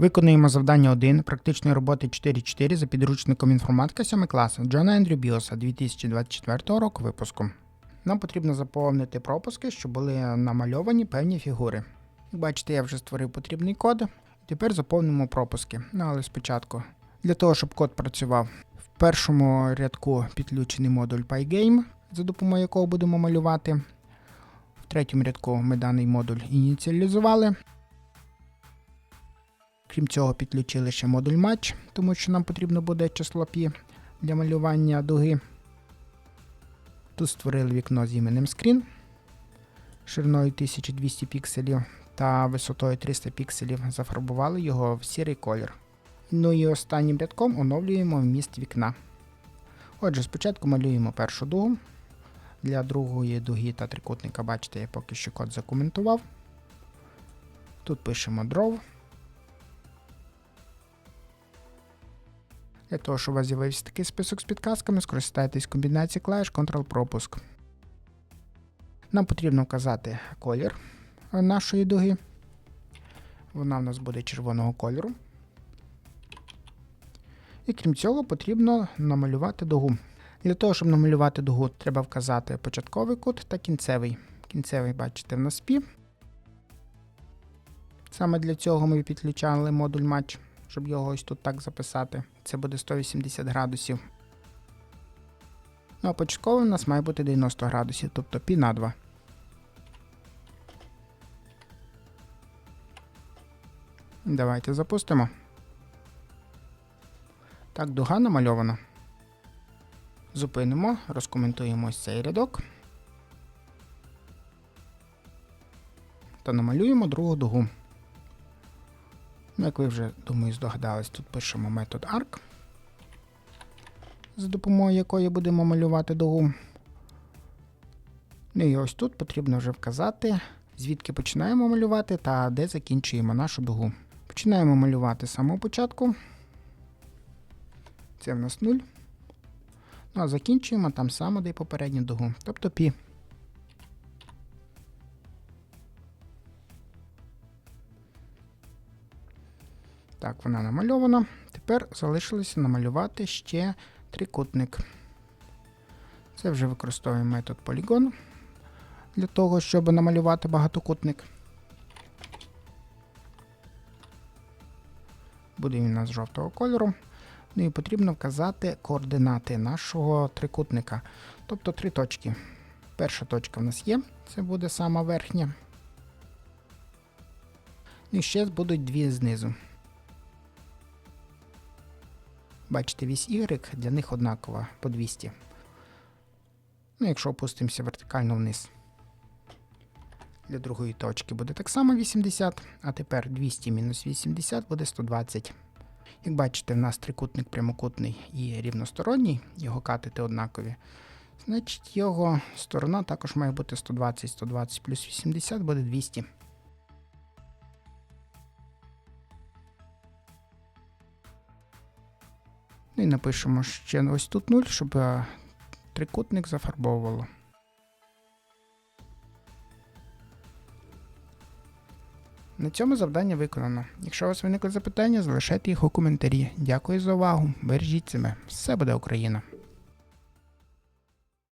Виконуємо завдання 1 практичної роботи 4.4 за підручником інформатика 7 класу Джона Ендрю Біоса 2024 року випуску. Нам потрібно заповнити пропуски, щоб були намальовані певні фігури. Як бачите, я вже створив потрібний код. Тепер заповнимо пропуски. Ну, але спочатку, для того, щоб код працював, в першому рядку підключений модуль Pygame, за допомогою якого будемо малювати. В третьому рядку ми даний модуль ініціалізували. Крім цього, підключили ще модуль Match, тому що нам потрібно буде число π для малювання дуги. Тут створили вікно з іменем Screen шириною 1200 пікселів та висотою 300 пікселів. Зафарбували його в сірий колір. Ну і останнім рядком оновлюємо вміст вікна. Отже, спочатку малюємо першу дугу. Для другої дуги та трикутника, бачите, я поки що код закоментував. Тут пишемо Draw. Для того, щоб у вас з'явився такий список з підказками, скористайтесь комбінацією клавіш Ctrl-пропуск. Нам потрібно вказати колір нашої дуги. Вона в нас буде червоного кольору. І крім цього, потрібно намалювати дугу. Для того, щоб намалювати дугу, треба вказати початковий кут та кінцевий. Кінцевий, бачите, в нас пі. Саме для цього ми підключали модуль Match щоб його ось тут так записати. Це буде 180 градусів. Ну а початково у нас має бути 90 градусів, тобто пі на 2. Давайте запустимо. Так, дуга намальована. Зупинимо, розкоментуємо ось цей рядок. Та намалюємо другу дугу. Ну, як ви вже, думаю, здогадались, тут пишемо метод arc, за допомогою якої будемо малювати дугу. Ну і ось тут потрібно вже вказати, звідки починаємо малювати та де закінчуємо нашу дугу. Починаємо малювати з самого початку. Це в нас 0. Ну а закінчуємо там само, де й попередню дугу, тобто пі. Так, вона намальована. Тепер залишилося намалювати ще трикутник. Це вже використовуємо метод полігон для того, щоб намалювати багатокутник. Буде він у нас жовтого кольору. Ну і потрібно вказати координати нашого трикутника. Тобто три точки. Перша точка в нас є, це буде сама верхня. І ще будуть дві знизу. Бачите, вісь Y для них однакова по 200. Ну, якщо опустимося вертикально вниз. Для другої точки буде так само 80, а тепер 200 мінус 80 буде 120. Як бачите, в нас трикутник прямокутний і рівносторонній, його катети однакові. Значить, його сторона також має бути 120, 120 плюс 80 буде 200. І напишемо ще ось тут 0, щоб е, трикутник зафарбовувало. На цьому завдання виконано. Якщо у вас виникли запитання, залишайте їх у коментарі. Дякую за увагу. Бережіть себе. Все буде Україна!